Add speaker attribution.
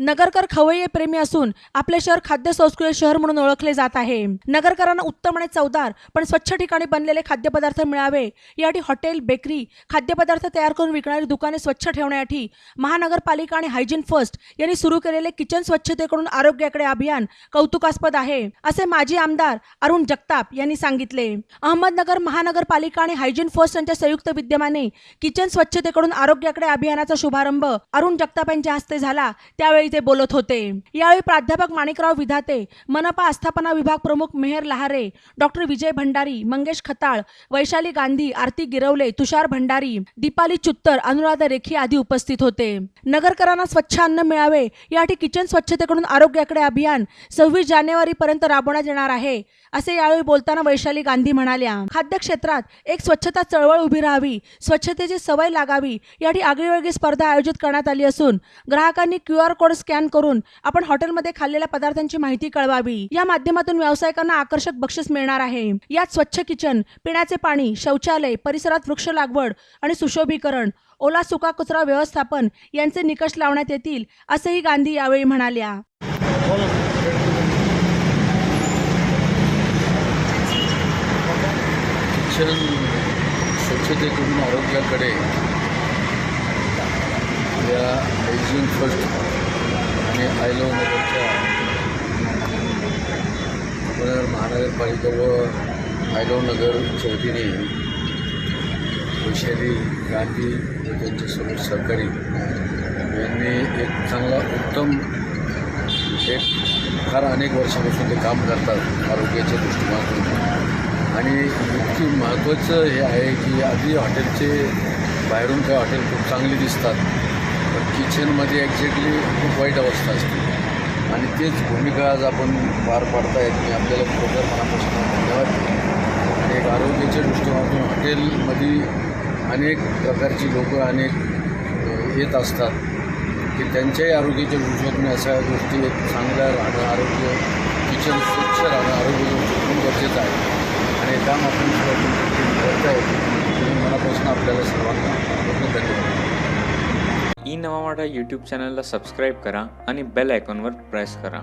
Speaker 1: नगरकर खवय्ये प्रेमी असून आपले शहर खाद्य संस्कृती शहर म्हणून ओळखले जात आहे. नगरकरांना उत्तम आणि चवदार पण स्वच्छ ठिकाणी बनलेले खाद्यपदार्थ मिळावे. यासाठी हॉटेल बेकरी खाद्यपदार्थ तयार करून विकणारी दुकाने स्वच्छ ठेवण्यासाठी महानगरपालिका आणि हायजीन फर्स्ट यांनी सुरू केलेले किचन स्वच्छतेकडून आरोग्याकडे अभियान कौतुकास्पद आहे असे माजी आमदार अरुण जगताप यांनी सांगितले. अहमदनगर महानगरपालिका आणि हायजीन फर्स्ट यांच्या संयुक्त विद्यमाने किचन स्वच्छतेकडून आरोग्याकडे अभियानाचा शुभारंभ अरुण जगताप यांच्या हस्ते झाला. त्यावेळी ते बोलत होते. यावेळी प्राध्यापक माणिकराव विधाते मनपा आस्थापना विभाग प्रमुख मेहर लहारे डॉक्टर विजय भंडारी मंगेश खताळ वैशाली गांधी आरती गिरवले तुषार भंडारी दीपाली चुत्तर अनुराधा रेखी आदी उपस्थित होते. नगरकरांना स्वच्छ अन्न मिळावे यासाठी किचन स्वच्छतेकडून आरोग्याकडे अभियान सव्वीस जानेवारी पर्यंत राबवण्यात येणार आहे असे यावेळी बोलताना वैशाली गांधी म्हणाल्या. खाद्य क्षेत्रात एक स्वच्छता चळवळ उभी राहावी स्वच्छतेची सवय लागावी यासाठी आगळीवेगळी स्पर्धा आयोजित करण्यात आली असून ग्राहकांनी क्यू आर कोड स्कॅन करून आपण हॉटेलमध्ये खाल्लेल्या पदार्थांची माहिती कळवावी. या माध्यमातून व्यावसायिकांना आकर्षक बक्षीस मिळणार आहे. यात स्वच्छ किचन पिण्याचे पाणी शौचालय परिसरात वृक्ष लागवड आणि सुशोभीकरण ओला सुका कचरा व्यवस्थापन यांचे निकष लावण्यात येतील असेही गांधी यावेळी म्हणाल्या.
Speaker 2: स्वच्छतेकडून आरोग्याकडे या हायजीन फर्स्ट आणि आयलोनगरच्या महानगरपालिका व आयलो नगरच्या वतीने वैशाली गांधी व त्यांचे सर्व सहकारी. यांनी एक चांगला उत्तम एक फार अनेक वर्षापासून ते काम करतात आरोग्याच्या दृष्टिकोनातून. आणि इतकी महत्त्वाचं हे आहे की आधी हॉटेलचे बाहेरून काही हॉटेल खूप चांगली दिसतात. तर किचनमध्ये एक्झॅक्टली खूप वाईट अवस्था असते. आणि तेच भूमिका आज आपण पार पाडता येत नाही आपल्याला खरोखर मनापासून धन्यवाद. आणि एक आरोग्याच्या दृष्टिकोनातून हॉटेलमध्ये अनेक प्रकारची लोकं अनेक येत असतात. की त्यांच्याही आरोग्याच्या दृष्टीतून अशा गोष्टी एक चांगल्या राहणं आरोग्य किचन स्वच्छ राहणं आरोग्य खूप गरजेचं आहे. आणि काम आपण करताय. तुम्ही मनापासून आपल्याला सर्वांना
Speaker 3: तेव्हा यूट्यूब चॅनलला सबस्क्राईब करा आणि बेल आयकॉनवर प्रेस करा.